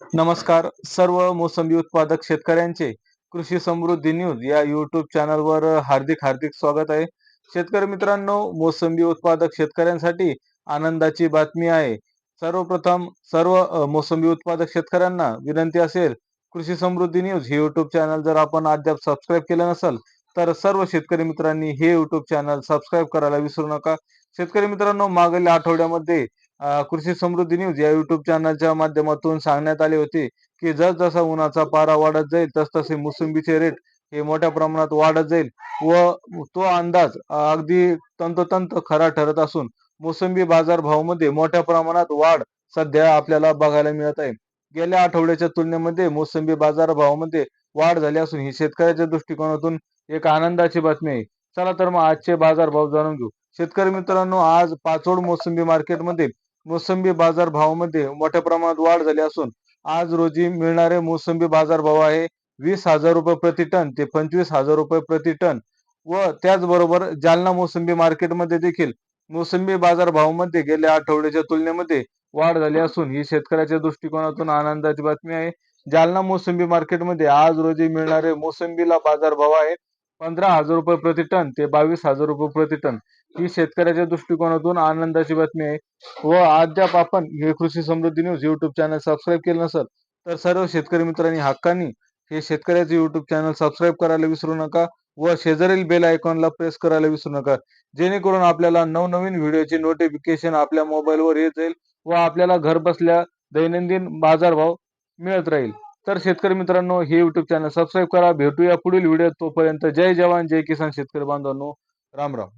नमस्कार. सर्व मोसंबी उत्पादक शेतकऱ्यांचे कृषी समृद्धी न्यूज या युट्यूब चॅनलवर हार्दिक हार्दिक स्वागत आहे. शेतकरी मित्रांनो मोसंबी उत्पादक शेतकऱ्यांसाठी आनंदाची बातमी आहे. सर्वप्रथम सर्व मोसंबी उत्पादक शेतकऱ्यांना विनंती असेल कृषी समृद्धी न्यूज हे युट्यूब चॅनल जर आपण अद्याप सबस्क्राईब केलं नसेल तर सर्व शेतकरी मित्रांनी हे युट्यूब चॅनल सबस्क्राईब करायला विसरू नका. शेतकरी मित्रांनो मागील आठवड्यामध्ये कृषी समृद्धी न्यूज या युट्यूब चॅनलच्या माध्यमातून सांगण्यात आले होते की जसजसा उन्हाचा पारा वाढत जाईल तसतसे मोसंबीचे रेट हे मोठ्या प्रमाणात वाढत जाईल व तो अंदाज अगदी तंतोतंत खरा ठरत असून मोसंबी बाजार भावामध्ये मोठ्या प्रमाणात वाढ सध्या आपल्याला बघायला मिळत आहे. गेल्या आठवड्याच्या तुलनेमध्ये मोसंबी बाजार भावामध्ये वाढ झाली असून ही शेतकऱ्याच्या दृष्टिकोनातून एक आनंदाची बातमी आहे. चला तर मग आजचे बाजार भाव जाणून घेऊ. शेतकरी मित्रांनो आज पाचोड मोसंबी मार्केटमध्ये मोसंबी बाजार भावामध्ये मोठ्या प्रमाणात वाढ झाली असून आज रोजी मिळणारे मोसंबी बाजार भाव आहे वीस हजार रुपये प्रति टन ते पंचवीस हजार रुपये प्रति टन. व त्याचबरोबर जालना मोसंबी मार्केटमध्ये देखील मोसंबी बाजार भावामध्ये गेल्या आठवड्याच्या तुलनेमध्ये वाढ झाली असून ही शेतकऱ्याच्या दृष्टिकोनातून आनंदाची बातमी आहे. जालना मोसंबी मार्केटमध्ये आज रोजी मिळणारे मोसंबीला बाजार भाव आहे पंधरा हजार रुपये प्रति टन ते बावीस हजार रुपये प्रति टन ही शेतकऱ्याच्या दृष्टिकोनातून आनंदाची बातमी आहे. व अद्याप आपण हे Krushi Samruddhi news YouTube channel subscribe केलं नसेल तर सर्व शेतकरी मित्रांनी हक्कानी हे शेतकऱ्याचे युट्यूब चॅनल सबस्क्राईब करायला विसरू नका व शेजारील बेल आयकॉनला प्रेस करायला विसरू नका. जेणेकरून आपल्याला नवनवीन व्हिडिओचे नोटिफिकेशन आपल्या मोबाईलवर येत जाईल व आपल्याला घर बसल्या दैनंदिन बाजारभाव मिळत राहील. तर शेतकरी मित्रांनो हे युट्यूब चॅनल सबस्क्राईब करा. भेटूया पुढील व्हिडिओ तोपर्यंत जय जवान जय किसान शेतकरी बांधवांनो. राम राम.